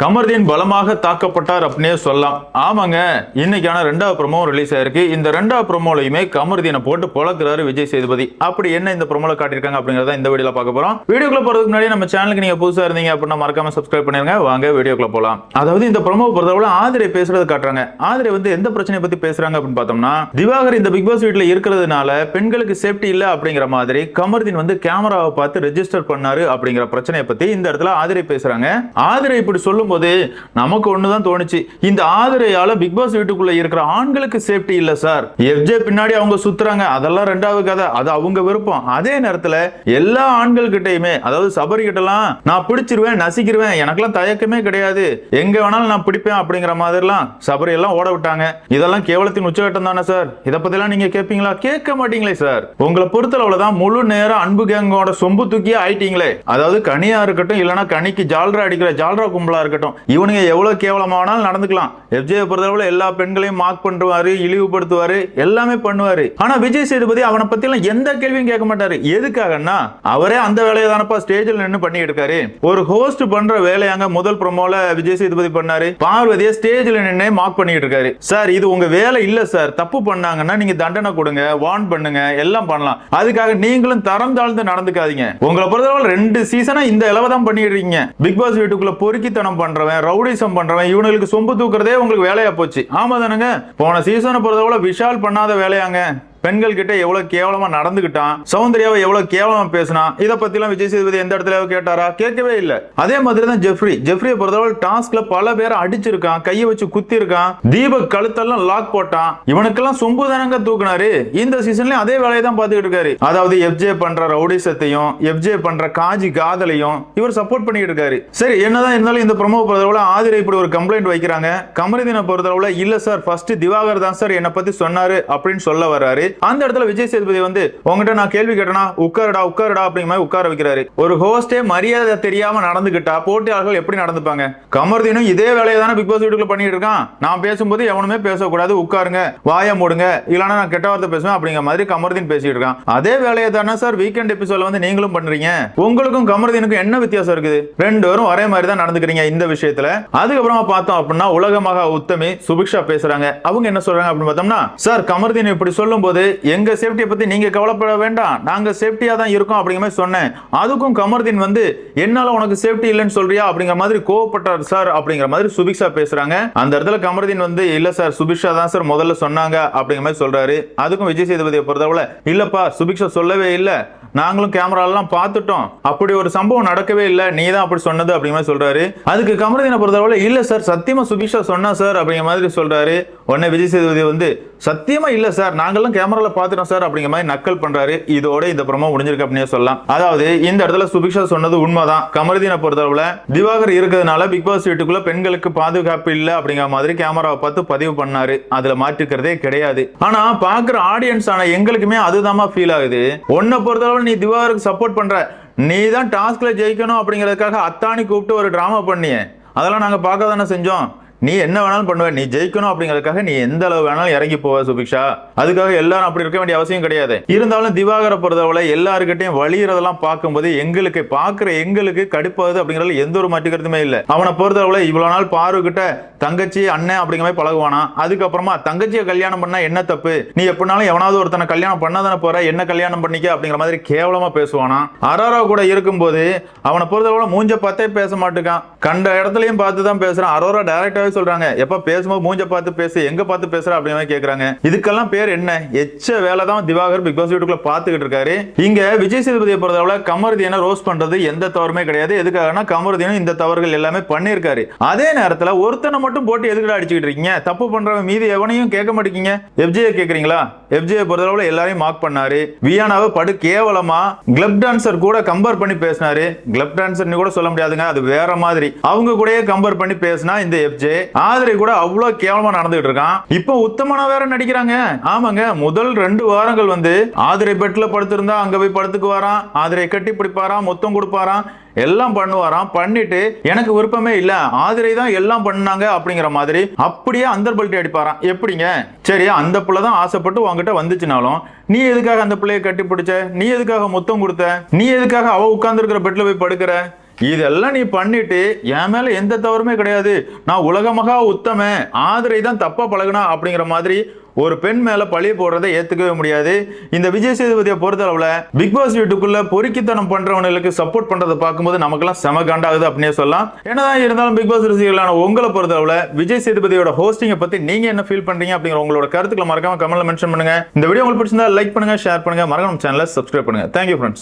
கமர்தீன் பலமாக தாக்கப்பட்டார் அப்படின்னே சொல்லலாம். ஆமாங்க இன்னைக்கான ரெண்டாவது ப்ரமோ ரிலீஸ் ஆயிருக்கு. இந்த ரெண்டாவது ப்ரமோலையுமே கமர்தீனை போட்டு பொழக்கிறாரு விஜய் சேதுபதி. அப்படி என்ன இந்த ப்ரோமோல காட்டியிருக்காங்க அப்படிங்கறத இந்த வீடியோல பார்க்க போறோம். வீடியோக்குள்ள போறதுக்கு முன்னாடி நம்ம சேனலுக்கு நீங்க புதுசா இருந்தீங்க அப்படின்னா மறக்காம சப்ஸ்கிரைப் பண்ணிருங்க. வாங்க வீடியோக்குள்ள போலாம். அதாவது இந்த ப்ரமோ பொறுத்தவரை ஆதிரை பேசுறது காட்டுறாங்க. ஆதிரை வந்து எந்த பிரச்சனையை பத்தி பேசுறாங்க அப்படின்னு பார்த்தோம்னா திவாகர் இந்த பிக் பாஸ் வீட்டில் இருக்கிறதுனால பெண்களுக்கு சேஃப்டி இல்ல அப்படிங்கிற மாதிரி கமர்தீன் வந்து கேமராவை பார்த்து ரெஜிஸ்டர் பண்ணாரு அப்படிங்கிற பிரச்சனையை பத்தி இந்த இடத்துல ஆதிரை பேசுறாங்க. ஆதிரை இப்படி சொல்லும் சொல்லும்போது நமக்கு ஒண்ணுதான் தோணுச்சு. இந்த ஆதிரையால பிக் பாஸ் வீட்டுக்குள்ள இருக்கிற ஆண்களுக்கு சேஃப்டி இல்ல சார் எஃப்ஜே பின்னாடி அவங்க சுத்துறாங்க. அதெல்லாம் ரெண்டாவது கதை. அது அவங்க விருப்பம். அதே நேரத்துல எல்லா ஆண்கள் கிட்டையுமே அதாவது சபரி கிட்டலாம் நான் பிடிச்சிருவேன் நசிக்கிருவேன் எனக்கெல்லாம் தயக்கமே கிடையாது. எங்க வேணாலும் நான் பிடிப்பேன் அப்படிங்கிற மாதிரிலாம் சபரி எல்லாம் ஓட விட்டாங்க. இதெல்லாம் கேவலத்தின் உச்சகட்டம் தானே சார் இதை பத்திலாம் நீங்க கேட்பீங்களா கேட்க மாட்டீங்களே சார் உங்களை பொறுத்தளவுல தான் முழு நேரம் அன்பு கேங்கோட சொம்பு தூக்கியே ஆயிட்டீங்களே. அதாவது கனியா இருக்கட்டும் இல்லனா கனிக்கு ஜால்ரா அடிக்கிற ஜால்ரா கும்பலா இருக்கட்டும் இவனுங்க எவ்வளோ கேவலமானாலும் நடந்துக்கலாம். எஃப்ஜே பொறுத்தளவில் எல்லா பெண்களையும் மார்க் பண்ணுவாரு இழிவுபடுத்துவாரு எல்லாமே பண்ணுவாரு. ஆனால் விஜய் சேதுபதி அவனை பத்தி எல்லாம் எந்த கேள்வியும் கேட்க மாட்டார். எதுக்காகன்னா அவரே அந்த வேலையை தானப்பா ஸ்டேஜில் நின்று பண்ணிட்டு இருக்காரு ஒரு ஹோஸ்ட் பண்ற வேலையாங்க முதல் ப்ரோமோல விஜய் சேதுபதி பண்ணாரு. பார்வதியை ஸ்டேஜில் நின்று மார்க் பண்ணிட்டு இருக்காரு சார் இது உங்க வேலை இல்ல சார். தப்பு பண்ணாங்கன்னா நீங்க தண்டனை கொடுங்க வார்ன் பண்ணுங்க எல்லாம் பண்ணலாம். அதுக்காக நீங்களும் தரம் தாழ்ந்து நடந்துக்காதீங்க. உங்களை பொறுத்தவரை ரெண்டு சீசனா இந்த இலவை தான் பண்ணிடுறீங்க பிக் பாஸ் வீட்டுக்குள்ள பொறுக்கித்தனம் பண்றவன் ரவுடிசம் பண்றவன் இவனுக்கு சொம்பு தூக்குறதே உங்களுக்கு வேலையா போச்சு. ஆமா தானுங்க போன சீசனை பொறுத்தவரை விஷால் பண்ணாத வேலையாங்க. பெண்கள் கிட்ட எவ்வளவு கேவலமா நடந்துகிட்டான் சௌந்தர்யாவை எவ்வளவு கேவலமா பேசினா இதை பத்திலாம் விஜய் சேதுபதி எந்த இடத்துல கேட்டாரா? கேட்கவே இல்ல. அதே மாதிரி தான் ஜெஃப்ரி. ஜெஃப்ரியை பொறுத்தவரை டாஸ்க்ல பல பேரை அடிச்சிருக்கான் கையை வச்சு குத்தி இருக்கான் தீபக் கழுத்தெல்லாம் லாக் போட்டான். இவனுக்கெல்லாம் சொம்பு தானங்க தூக்குனாரு. இந்த சீசன்லயும் அதே வேலையை தான் பார்த்துக்கிட்டு இருக்காரு. அதாவது எஃப்ஜே பண்ற ரவுடிசத்தையும் எஃப்ஜே பண்ற காஜி காதலையும் இவர் சப்போர்ட் பண்ணிட்டு இருக்காரு. சரி என்னதான் இருந்தாலும் இந்த ப்ரமோ பொறுத்தளவுல ஆதிரை இப்படி ஒரு கம்ப்ளைண்ட் வைக்கிறாங்க. கமரிதினை பொறுத்தளவுல இல்ல சார் ஃபர்ஸ்ட் திவாகர் தான் சார் என்னை பத்தி சொன்னாரு அப்படின்னு சொல்ல வர்றாரு. அந்த இடத்துல விஜய் சேதுபதி வந்து உங்ககிட்ட நான் கேள்வி கேட்டனா? உட்காருடா உட்காருடா அப்படிங்கிற மாதிரி உட்கார வைக்கிறாரு. ஒரு ஹோஸ்டே மரியாதை தெரியாம நடந்துகிட்டா போட்டியாளர்கள் எப்படி நடந்துப்பாங்க? கமர்தீனும் இதே வேலையை தானே பிக் பாஸ் வீட்டுக்குள்ள பண்ணிட்டு இருக்கான். நான் பேசும்போது எவனுமே பேசக்கூடாது. உட்காருங்க வாய மூடுங்க. இல்லைன்னா நான் கெட்ட வார்த்தை பேசுவேன் அப்படிங்கிற மாதிரி கமர்தீன் பேசிட்டு இருக்கான். அதே வேலையை தானே சார் வீக்கெண்ட் எபிசோட்ல வந்து நீங்களும் பண்றீங்க? உங்களுக்கும் கமர்தீனுக்கும் என்ன வித்தியாசம் இருக்குது? ரெண்டு பேரும் ஒரே மாதிரி தான் நடந்துக்கிறீங்க இந்த விஷயத்துல. அதுக்கப்புறமா பார்த்தோம் அப்படின்னா உலகமாக உத்தமி சுபிக்ஷா பேசுறாங்க. அவங்க என்ன சொல்றாங்க அப்படின்னு பார்த்தோம்னா சார் கமர்தீன் இப்படி சொல்லும் போது போது எங்க சேஃப்டியை பத்தி நீங்க கவலைப்பட வேண்டாம். நாங்க சேஃப்டியா தான் இருக்கோம் அப்படிங்கிற மாதிரி சொன்னேன். அதுக்கும் கமர்தீன் வந்து என்னால உனக்கு சேஃப்டி இல்லைன்னு சொல்றியா? அப்படிங்கிற மாதிரி கோவப்பட்டார் சார் அப்படிங்கிற மாதிரி சுபிக்ஷா பேசுறாங்க. அந்த இடத்துல கமர்தீன் வந்து இல்ல சார் சுபிக்ஷா தான் சார் முதல்ல சொன்னாங்க. அப்படிங்கிற மாதிரி சொல்றாரு. அதுக்கும் விஜய் சேதுபதியை பொறுத்தவரை இல்லப்பா சுபிக்ஷா சொல்லவே இல்லை. நாங்களும் கேமராலாம் பார்த்துட்டோம். அப்படி ஒரு சம்பவம் நடக்கவே இல்லை. நீ தான் அப்படி சொன்னது. அப்படிங்கிற மாதிரி சொல்றாரு. அதுக்கு கமர்தீனை பொறுத்தவரை இல்ல சார் சத்தியமா சுபிக்ஷா சொன்னா சார். அப்படிங்கிற மாதிரி சொல்றாரு. உடனே விஜய் சேதுபதி வந்து சத்தியமா இல்ல சார் நாங்கெல்லாம் கேமரால பார்த்துட்டோம் சார் அப்படிங்கிற மாதிரி நக்கல் பண்றாரு. இதோட இந்த பிரமோ முடிஞ்சிருக்கு அப்படின்னு சொல்லலாம். அதாவது இந்த இடத்துல சுபிக்ஷா சொன்னது உண்மைதான். கமர்தீனை பொறுத்தளவுல திவாகர் இருக்கிறதுனால பிக் பாஸ் வீட்டுக்குள்ள பெண்களுக்கு பாதுகாப்பு இல்ல அப்படிங்கிற மாதிரி கேமராவை பார்த்து பதிவு பண்ணாரு. அதுல மாற்றிக்கிறதே கிடையாது. ஆனா பாக்குற ஆடியன்ஸ் ஆன எங்களுக்குமே அதுதாம்மா ஃபீல் ஆகுது. உன்னை பொறுத்தளவு நீ திவாகருக்கு சப்போர்ட் பண்ற நீ தான் டாஸ்க்ல ஜெயிக்கணும் அப்படிங்கிறதுக்காக அத்தானி கூப்பிட்டு ஒரு டிராமா பண்ணிய. அதெல்லாம் நாங்க பார்க்க தானே செஞ்சோம். நீ என்ன வேணாலும் பண்ணுவ நீ ஜெயிக்கணும் அப்படிங்கறதுக்காக நீ எந்த அளவு வேணாலும் இறங்கி போவ சுபிக்ஷா. அதுக்காக எல்லாரும் அப்படி இருக்க வேண்டிய அவசியம் கிடையாது. இருந்தாலும் திவாகர பொறுத்தவரை எல்லாருக்கிட்டையும் வழியிறதெல்லாம் பார்க்கும்போது எங்களுக்கு பார்க்குற எங்களுக்கு கடுப்பாகுது அப்படிங்கறதுல எந்த ஒரு மாற்று கருத்துமே இல்லை. அவனை பொறுத்தவரை இவ்வளவு நாள் பாரு கிட்ட தங்கச்சி அண்ணன் அப்படிங்கிற மாதிரி பழகுவானா? அதுக்கப்புறமா தங்கச்சியை கல்யாணம் பண்ணா என்ன தப்பு? நீ எப்படினாலும் எவனாவது ஒருத்தனை கல்யாணம் பண்ணதானே போற? என்ன கல்யாணம் பண்ணிக்க அப்படிங்கிற மாதிரி கேவலமா பேசுவானா? அரோரா கூட இருக்கும்போது அவனை பொறுத்தவரை மூஞ்ச பார்த்தே பேச மாட்டுக்கான். கண்ட இடத்துலயும் பார்த்து தான் பேசுறான். அரோரா டைரக்டாவே சொல்றாங்க. எப்ப பேசும்போது மூஞ்ச பார்த்து பேசு எங்க பார்த்து பேசுற அப்படின்னு கேட்கறாங்க கேக்குறாங்க. இதுக்கெல்லாம் பேர் என்ன? எச்ச வேலை தான் திவாகர் பிக் பாஸ் வீட்டுக்குள்ள பாத்துக்கிட்டு இருக்காரு. இங்க விஜய் சேதுபதியை பொறுத்தவரை கமருதீனை ரோஸ் பண்றது எந்த தவறுமே கிடையாது. எதுக்காகனா கமருதீனும் இந்த தவறுகள் எல்லாமே பண்ணியிருக்காரு. அதே நேரத்துல ஒருத்தனை மட்டும் போட்டு எதுக்குடா அடிச்சுக்கிட்டு இருக்கீங்க? தப்பு பண்றவன் மீது எவனையும் கேட்க மாட்டேங்க எஃப்ஜே கேக்குறீங்களா? எஃப்ஜியை பொறுத்தளவுல எல்லாரையும் மார்க் பண்ணாரு. வியானாவை படு கேவலமா கிளப் டான்சர் கூட கம்பேர் பண்ணி பேசினாரு. கிளப் டான்சர்னு கூட சொல்ல முடியாதுங்க அது வேற மாதிரி. அவங்க கூடயே கம்பேர் பண்ணி பேசினா இந்த எஃப்ஜே ஆதிரை கூட அவ்வளவு கேவலமா நடந்துகிட்டு இருக்கான். இப்போ உத்தமனா வேற நடிக்கிறாங்க. ஆமாங்க முதல் ரெண்டு வாரங்கள் வந்து ஆதிரை பெட்ல படுத்திருந்தா அங்க போய் படுத்துக்கு வரான் ஆதிரை கட்டி பிடிப்பாராம் மொத்தம் கொடுப்பாராம். எல்லாம் பண்ணுவாராம். பண்ணிட்டு எனக்கு விருப்பமே இல்ல. ஆதிரை தான் எல்லாம் பண்ணாங்க அப்படிங்கிற மாதிரி அப்படியே அந்தர்பல்ட்டி அடிப்பாராம். எப்படிங்க? சரி அந்த புள்ள தான் ஆசைப்பட்டு உங்ககிட்ட வந்துச்சுனாலும் நீ எதுக்காக அந்த பிள்ளைய கட்டி பிடிச்ச? நீ எதுக்காக முத்தம் கொடுத்த? நீ எதுக்காக அவ உட்கார்ந்துருக்கிற பெட்ல போய் படுக்கிற? இதெல்லாம் நீ பண்ணிட்டு என் மேல எந்த தவறுமே கிடையாது. நான் உலகமாக உத்தம ஆதிரை தான் தப்பா பழகுனா அப்படிங்கிற மாதிரி ஒரு பெண் மேல பழிய போடுறதை ஏத்துக்கவே முடியாது. இந்த விஜய் சேதுபதியை பொறுத்தளவுல பிக் பாஸ் வீட்டுக்குள்ள பொறுக்கித்தனம் பண்றவங்களுக்கு சப்போர்ட் பண்றதை பார்க்கும்போது நமக்கெல்லாம் செம காண்டாகுது அப்படின்னே சொல்லலாம். என்னதான் இருந்தாலும் பிக் பாஸ் ரசிகர்களான உங்களை பொறுத்தளவுல விஜய் சேதுபதியோட ஹோஸ்டிங்கை பத்தி நீங்க என்ன ஃபீல் பண்றீங்க அப்படிங்கிற உங்களோட கருத்துக்களை மறக்காம கமெண்ட்ல மென்ஷன் பண்ணுங்க. இந்த வீடியோ உங்களுக்கு பிடிச்சிருந்தா லைக் பண்ணுங்க ஷேர் பண்ணுங்க. மறக்காம சேனலை சப்ஸ்கிரைப் பண்ணுங்க. Thank you friends